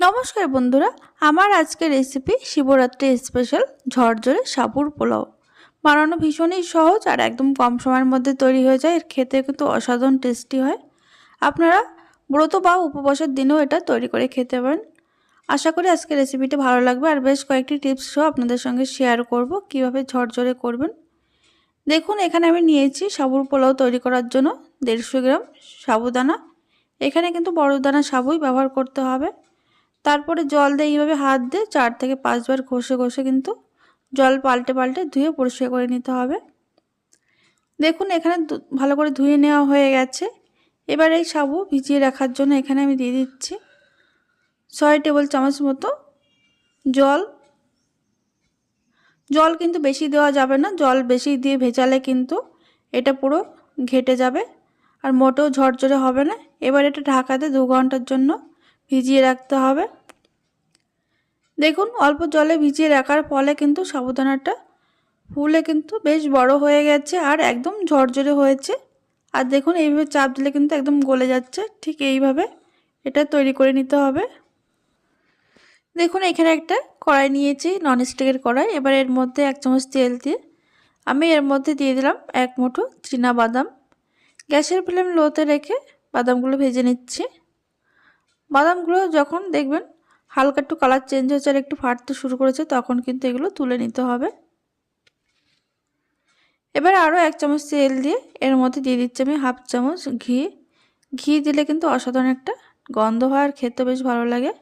নমস্কার বন্ধুরা, আমার আজকের রেসিপি শিবরাত্রি স্পেশাল ঝরঝরে সাবুর পোলাও। বানানো ভীষণই সহজ আর একদম কম সময়ের মধ্যে তৈরি হয়ে যায়, এর খেতে কিন্তু অসাধারণ টেস্টি হয়। আপনারা ব্রত বা উপবাসের দিনেও এটা তৈরি করে খেতে পারেন। আশা করি আজকের রেসিপিটি ভালো লাগবে আর বেশ কয়েকটি টিপস টিপসও আপনাদের সঙ্গে শেয়ার করব কীভাবে ঝরঝরে করবেন। দেখুন, এখানে আমি নিয়েছি সাবুর পোলাও তৈরি করার জন্য দেড়শো গ্রাম সাবুদানা। এখানে কিন্তু বড় দানা সাবুই ব্যবহার করতে হবে। তারপরে জল দিয়ে এইভাবে হাত দিয়ে চার থেকে পাঁচবার ঘষে ঘষে কিন্তু জল পাল্টে পাল্টে ধুয়ে পরিষ্কার করে নিতে হবে। দেখুন এখানে ভালো করে ধুয়ে নেওয়া হয়ে গেছে। এবার এই সাবু ভিজিয়ে রাখার জন্য এখানে আমি দিয়ে দিচ্ছি ছয় টেবিল চামচ মতো জল। জল কিন্তু বেশি দেওয়া যাবে না, জল বেশি দিয়ে ভেজালে কিন্তু এটা পুরো ঘেটে যাবে আর মোটেও ঝরঝরে হবে না। এবার এটা ঢাকাতে দু ঘণ্টার জন্য ভিজিয়ে রাখতে হবে। দেখুন, অল্প জলে ভিজিয়ে রাখার ফলে কিন্তু সাবুদানাটা ফুলে কিন্তু বেশ বড় হয়ে গেছে আর একদম ঝরঝরে হয়েছে। আর দেখুন, এইভাবে চাপ দিলে কিন্তু একদম গলে যাচ্ছে। ঠিক এইভাবে এটা তৈরি করে নিতে হবে। দেখুন, এখানে একটা কড়াই নিয়েছি ননস্টিকের কড়াই। এবার এর মধ্যে এক চামচ তেল দিয়ে আমি এর মধ্যে দিয়ে দিলাম এক মুঠো চীনা বাদাম। গ্যাসের ফ্লেম লোতে রেখে বাদামগুলো ভেজে নিচ্ছি। বাদামগুলো যখন দেখবেন হালকা একটু কালার চেঞ্জ হয়েছে আর একটু ফাটতে শুরু করেছে, তখন কিন্তু এগুলো তুলে নিতে হবে। এবার আরও এক চামচ তেল দিয়ে এর মধ্যে দিয়ে দিচ্ছি আমি হাফ চামচ ঘি। ঘি দিলে কিন্তু অসাধারণ একটা গন্ধ হয় আর খেতে বেশ ভালো লাগে।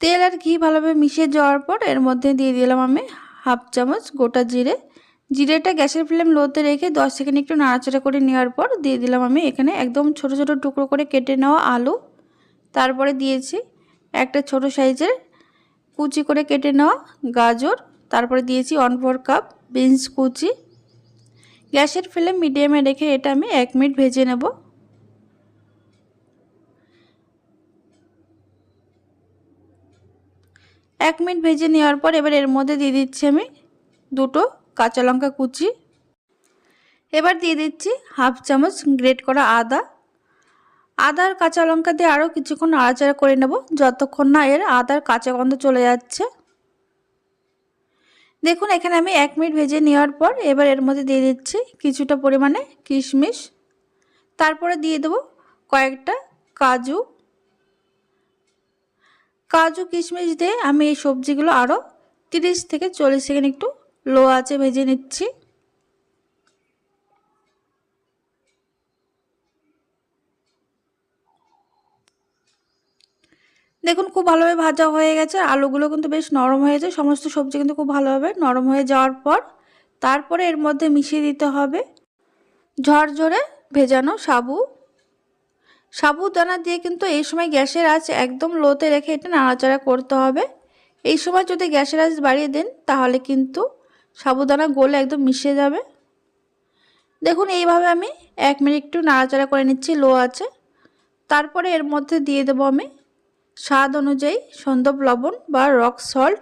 তেল আর ঘি ভালোভাবে মিশিয়ে যাওয়ার পর এর মধ্যে দিয়ে দিলাম আমি হাফ চামচ গোটা জিরে। জিরেটা গ্যাসের ফ্লেম লোতে রেখে দশ সেকেন্ড একটু নাড়াচাড়া করে নেওয়ার পর দিয়ে দিলাম আমি এখানে একদম ছোট ছোট টুকরো করে কেটে নেওয়া আলু। তারপরে দিয়েছি একটা ছোট সাইজের কুচি করে কেটে নেওয়া গাজর। তারপরে দিয়েছি ওয়ান ফোর কাপ বিনস কুচি। গ্যাসের ফ্লেম মিডিয়ামে রেখে এটা আমি এক মিনিট ভেজে নেব। এক মিনিট ভেজে নেওয়ার পর এবার এর মধ্যে দিয়ে দিচ্ছি আমি দুটো কাঁচা লঙ্কা কুচি। এবার দিয়ে দিচ্ছি হাফ চামচ গ্রেট করা আদা। আদার কাঁচা লঙ্কা দিয়ে আরও কিছুক্ষণ নাড়াচাড়া করে নেব। যতক্ষণ না এর আদার কাঁচা গন্ধ চলে যাচ্ছে। দেখুন, এখানে আমি এক মিনিট ভেজে নেওয়ার পর এবার এর মধ্যে দিয়ে দিচ্ছি কিছুটা পরিমাণে কিশমিশ। তারপরে দিয়ে দেবো কয়েকটা কাজু। কাজু, কিশমিশ দিয়ে আমি এই সবজিগুলো আরও তিরিশ থেকে চল্লিশ সেকেন্ড একটু লো আছে ভেজে নিচ্ছি। দেখুন, খুব ভালোভাবে ভাজা হয়ে গেছে। আলুগুলো কিন্তু বেশ নরম হয়েছে সমস্ত সবজি কিন্তু খুব ভালোভাবে নরম হয়ে যাওয়ার পর তারপরে এর মধ্যে মিশিয়ে দিতে হবে ঝরঝরে ভেজানো সাবু। সাবুদানা দিয়ে কিন্তু এই সময় গ্যাসের আঁচ একদম লোতে রেখে এটা নাড়াচাড়া করতে হবে। এই সময় যদি গ্যাসের আঁচ বাড়িয়ে দেন, তাহলে কিন্তু সাবুদানা গোলে একদম মিশে যাবে। দেখুন, এইভাবে আমি এক মিনিট একটু নাড়াচাড়া করে নিচ্ছি, লো আছে তারপরে এর মধ্যে দিয়ে দেবো আমি স্বাদ অনুযায়ী সন্দব লবণ বা রক সল্ট।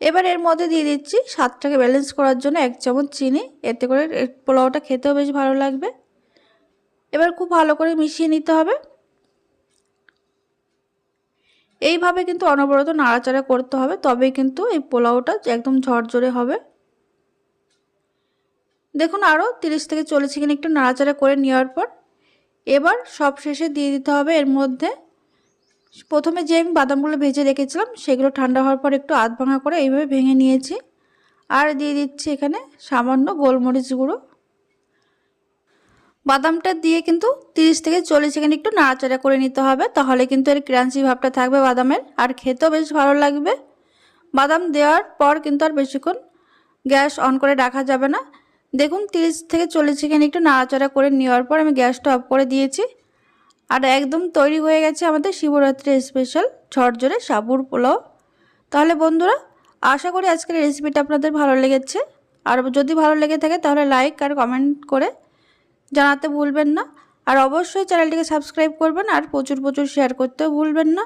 এবার এর মধ্যে দিয়ে দিচ্ছি স্বাদটাকে ব্যালেন্স করার জন্য এক চামচ চিনি। এতে করে পোলাওটা খেতেও বেশ ভালো লাগবে। এবার খুব ভালো করে মিশিয়ে নিতে হবে। এইভাবে কিন্তু অনবরত নাড়াচাড়া করতে হবে, তবেই কিন্তু এই পোলাওটা একদম ঝরঝরে হবে। দেখুন আরও তিরিশ থেকে চল্লিশ সেকেন্ড একটু নাড়াচাড়া করে নেওয়ার পর এবার সব শেষে দিয়ে দিতে হবে এর মধ্যে। প্রথমে যে আমি বাদামগুলো ভেজে রেখেছিলাম, সেগুলো ঠান্ডা হওয়ার পর একটু আধ ভাঙা করে এইভাবে ভেঙে নিয়েছি। আর দিয়ে দিচ্ছি এখানে সামান্য গোলমরিচ গুঁড়ো। বাদামটা দিয়ে কিন্তু 30 থেকে চল্লিশ সেকেন্ড একটু নাড়াচাড়া করে নিতে হবে, তাহলে কিন্তু এর ক্রাঞ্চি ভাবটা থাকবে বাদামের, আর খেতেও বেশ ভালো লাগবে। বাদাম দেওয়ার পর কিন্তু আর বেশিক্ষণ গ্যাস অন করে রাখা যাবে না। দেখুন 30 থেকে চল্লিশ সেকেন্ড একটু নাড়াচাড়া করে নেওয়ার পর আমি গ্যাসটা অফ করে দিয়েছি। আর একদম তৈরি হয়ে গেছে আমাদের শিবরাত্রি স্পেশাল ঝরঝরে সাবুর পোলাও। তাহলে বন্ধুরা, আশা করি আজকের রেসিপিটা আপনাদের ভালো লেগেছে। আর যদি ভালো লেগে থাকে, তাহলে লাইক আর কমেন্ট করে জানাতে ভুলবেন না। আর অবশ্যই চ্যানেলটিকে সাবস্ক্রাইব করবেন আর প্রচুর প্রচুর শেয়ার করতেও ভুলবেন না।